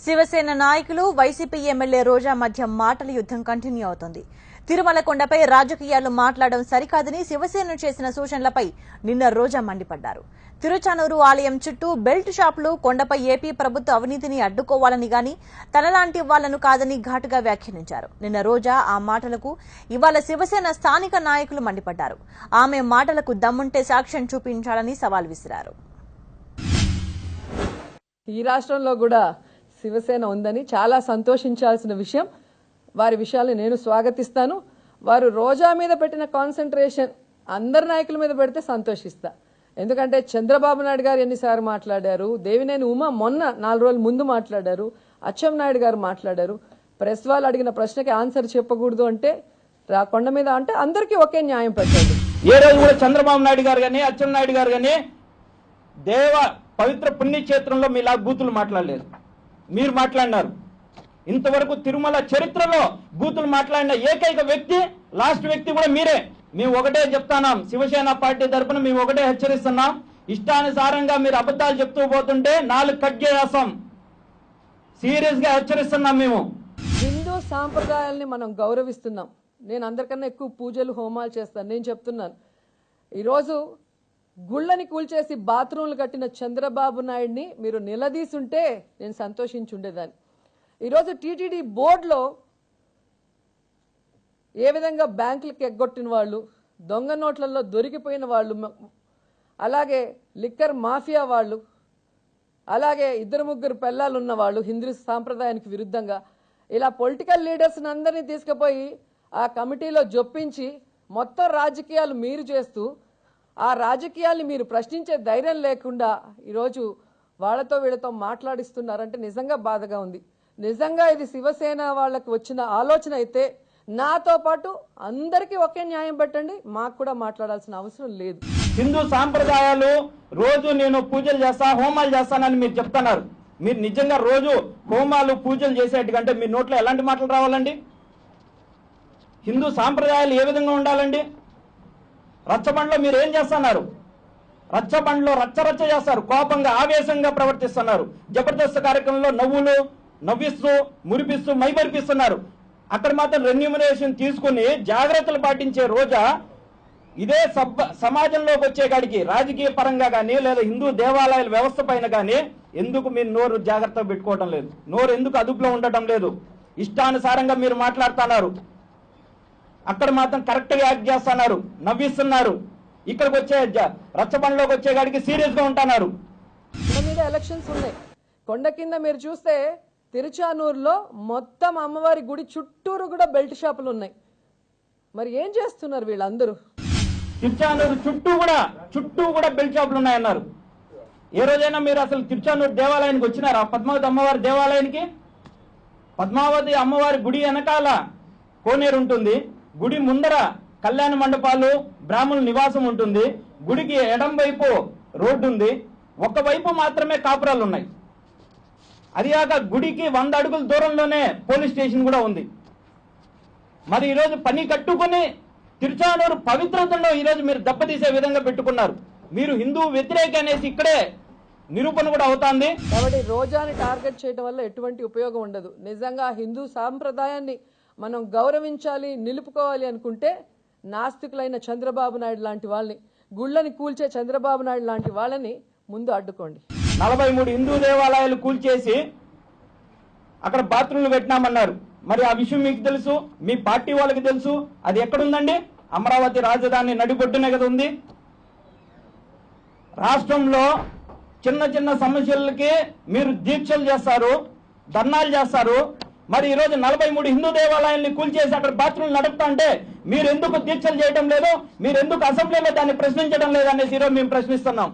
శివసేన నాయకులు YCP MLA రోజా మధ్య మాటల యుద్ధం కంటిన్యూ అవుతోంది. తిరుమల కొండపై రాజకీయాలు మాట్లాడడం సరికాదని శివసేన చేసిన సూచనలపై నిన్న రోజా మండిపడ్డారు. తిరుచానూరు ఆలయం చుట్టూ బెల్ట్ షాపులు కొండపై ఏపీ ప్రభుత్వ అవినీతిని అడ్డుకోవాలని గాని తనలాంటి వాళ్ళను కాదని ఘాటుగా వ్యాఖ్యానించారు. నిన్న రోజా ఆ మాటలకు ఇవాళ శివసేన స్థానిక నాయకులు మండిపడ్డారు. ఆమె మాటలకు దమ్ముంటే సాక్ష్యం చూపించాలని సవాల్ విసిరారు. ఈ రాష్ట్రంలో కూడా శివసేన ఉందని చాలా సంతోషించాల్సిన విషయం. వారి విషయాలు నేను స్వాగతిస్తాను. వారు రోజా మీద పెట్టిన కాన్సన్ట్రేషన్ అందరి నాయకుల మీద పెడితే సంతోషిస్తా. ఎందుకంటే చంద్రబాబు నాయుడు గారు ఎన్నిసార్లు మాట్లాడారు దేవినేని ఉమా మొన్న నాలుగు రోజుల ముందు మాట్లాడారు అచ్చెం నాయుడు గారు మాట్లాడారు. ప్రెస్ వాళ్ళు అడిగిన ప్రశ్నకి ఆన్సర్ చెప్పకూడదు అంటే రా కొండ మీద అంటే అందరికీ ఒకే న్యాయం పెట్టాడు. ఏ రోజు కూడా చంద్రబాబు నాయుడు గారు కానీ అచ్చెన్నాయుడు గారు కానీ దేవ పవిత్ర పుణ్యక్షేత్రంలో మీలా బూతులు మాట్లాడలేదు. మీరు మాట్లాడినారు. ఇంతవరకు తిరుమల చరిత్రలో బూతులు మాట్లాడిన ఏకైక వ్యక్తి లాస్ట్ వ్యక్తి కూడా మీరే. మేము ఒకటే చెప్తాన్నాం శివసేన పార్టీ తరఫున మేము ఒకటే హెచ్చరిస్తున్నాం. ఇష్టానుసారంగా మీరు అబద్ధాలు చెప్తూ పోతుంటే నాలుగు కట్ చేస్తాం సీరియస్గా హెచ్చరిస్తున్నాం మేము. హిందూ సాంప్రదాయాల్ని మనం గౌరవిస్తున్నాం. నేను అందరికన్నా ఎక్కువ పూజలు హోమాలు చేస్తాను. నేను చెప్తున్నాను. ఈరోజు గుళ్ళని కూల్చేసి బాత్రూంలు కట్టిన చంద్రబాబు నాయుడిని మీరు నిలదీసుంటే నేను సంతోషించుండేదాన్ని. ఈరోజు టీటీడీ బోర్డులో ఏ విధంగా బ్యాంకులకు ఎగ్గొట్టిన వాళ్ళు దొంగ నోట్లలో దొరికిపోయిన వాళ్ళు అలాగే లిక్కర్ మాఫియా వాళ్ళు అలాగే ఇద్దరు ముగ్గురు పిల్లలు ఉన్న వాళ్ళు హిందూ సాంప్రదాయానికి విరుద్ధంగా ఇలా పొలిటికల్ లీడర్స్ని అందరినీ తీసుకుపోయి ఆ కమిటీలో జొప్పించి మొత్తం రాజకీయాలు మీరు చేస్తూ ఆ రాజకీయాల్ని మీరు ప్రశ్నించే ధైర్యం లేకుండా ఈరోజు వాళ్ళతో వీళ్ళతో మాట్లాడిస్తున్నారంటే నిజంగా బాధగా ఉంది. నిజంగా ఇది శివసేన వాళ్ళకు వచ్చిన ఆలోచన అయితే నాతో పాటు అందరికీ ఒకే న్యాయం పెట్టండి. మాకు కూడా మాట్లాడాల్సిన అవసరం లేదు. హిందూ సాంప్రదాయాలు రోజు నేను పూజలు చేస్తా హోమాలు చేస్తానని మీరు చెప్తున్నారు. మీరు నిజంగా రోజు హోమాలు పూజలు చేసేట్టుకంటే మీ నోట్లో ఎలాంటి మాటలు రావాలండి? హిందూ సాంప్రదాయాలు ఏ విధంగా ఉండాలండి? రచ్చబండలో మీరు ఏం చేస్తున్నారు? రచ్చబండ్లో రచ్చ రచ్చ చేస్తారు కోపంగా ఆవేశంగా ప్రవర్తిస్తున్నారు. జబర్దస్త్ కార్యక్రమంలో నవ్వులు నవ్విస్తూ మురిపిస్తూ మైమరిపిస్తున్నారు. అక్కడ మాత్రం రెన్యూమినేషన్ తీసుకుని జాగ్రత్తలు పాటించే రోజా ఇదే సబ్ సమాజంలోకి వచ్చేకాడికి రాజకీయ పరంగా కానీ లేదా హిందూ దేవాలయాల వ్యవస్థ పైన కానీ ఎందుకు మీరు నోరు జాగ్రత్త పెట్టుకోవడం లేదు? నోరు ఎందుకు అదుపులో ఉండటం లేదు? ఇష్టానుసారంగా మీరు మాట్లాడుతున్నారు. అక్కడ మాత్రం కరెక్ట్గా యాక్ట్ చేస్తున్నారు నవ్విస్తున్నారు. ఇక్కడికి వచ్చే రచ్చబండలోకి వచ్చే కాడికి సీరియస్గా ఉంటున్నారు. కొండ మీద ఎలక్షన్స్ ఉన్నాయి. కొండ కింద మీరు చూస్తే తిరుచానూరులో మొత్తం అమ్మవారి గుడి చుట్టూరు కూడా బెల్ట్ షాపులు ఉన్నాయి. మరి ఏం చేస్తున్నారు వీళ్ళందరూ? తిరుచానూరు చుట్టూ కూడా చుట్టూ కూడా బెల్ట్ షాపులు ఉన్నాయన్నారు. ఏ రోజైనా మీరు అసలు తిరుచానూరు దేవాలయానికి వచ్చినారా? పద్మావతి అమ్మవారి దేవాలయానికి? పద్మావతి అమ్మవారి గుడి వెనకాల కోనేరు ఉంటుంది. గుడి ముందర కళ్యాణ మండపాలు బ్రాహ్మణుల నివాసం ఉంటుంది. గుడికి ఎడం వైపు రోడ్డు ఉంది. ఒక వైపు మాత్రమే కాపురాలు ఉన్నాయి. అదిగాక గుడికి వంద అడుగుల దూరంలోనే పోలీస్ స్టేషన్ కూడా ఉంది. మరి ఈరోజు పని కట్టుకుని తిరుచానూరు పవిత్రతను ఈరోజు మీరు దెబ్బతీసే విధంగా పెట్టుకున్నారు. మీరు హిందూ వ్యతిరేక అనేసి ఇక్కడే నిరూపణ కూడా అవుతాంది. కాబట్టి రోజాని టార్గెట్ చేయడం వల్ల ఎటువంటి ఉపయోగం ఉండదు. నిజంగా హిందూ సాంప్రదాయాన్ని మనం గౌరవించాలి నిలుపుకోవాలి అనుకుంటే నాస్తికులైన చంద్రబాబు నాయుడు లాంటి వాళ్ళని గుళ్ళని కూల్చే చంద్రబాబు నాయుడు లాంటి వాళ్ళని ముందు అడ్డుకోండి. నలభై మూడు హిందూ దేవాలయాలు కూల్చేసి అక్కడ బాత్రూంలు పెట్టినామన్నారు. మరి ఆ విషయం మీకు తెలుసు మీ పార్టీ వాళ్ళకి తెలుసు అది ఎక్కడుందండి? అమరావతి రాజధాని నడిబొడ్డునే కదా ఉంది. రాష్ట్రంలో చిన్న చిన్న సమస్యలకి మీరు దీక్షలు చేస్తారు ధర్నాలు చేస్తారు మరి ఈ రోజు నలభై మూడు హిందూ దేవాలయాల్ని కూల్చేసి అక్కడ బాత్రూమ్లు నడుపుతా అంటే మీరు ఎందుకు దీక్షలు చేయడం లేదు? మీరు ఎందుకు అసెంబ్లీలో దాన్ని ప్రశ్నించడం లేదు అనేసి ఈరోజు మేము ప్రశ్నిస్తున్నాం.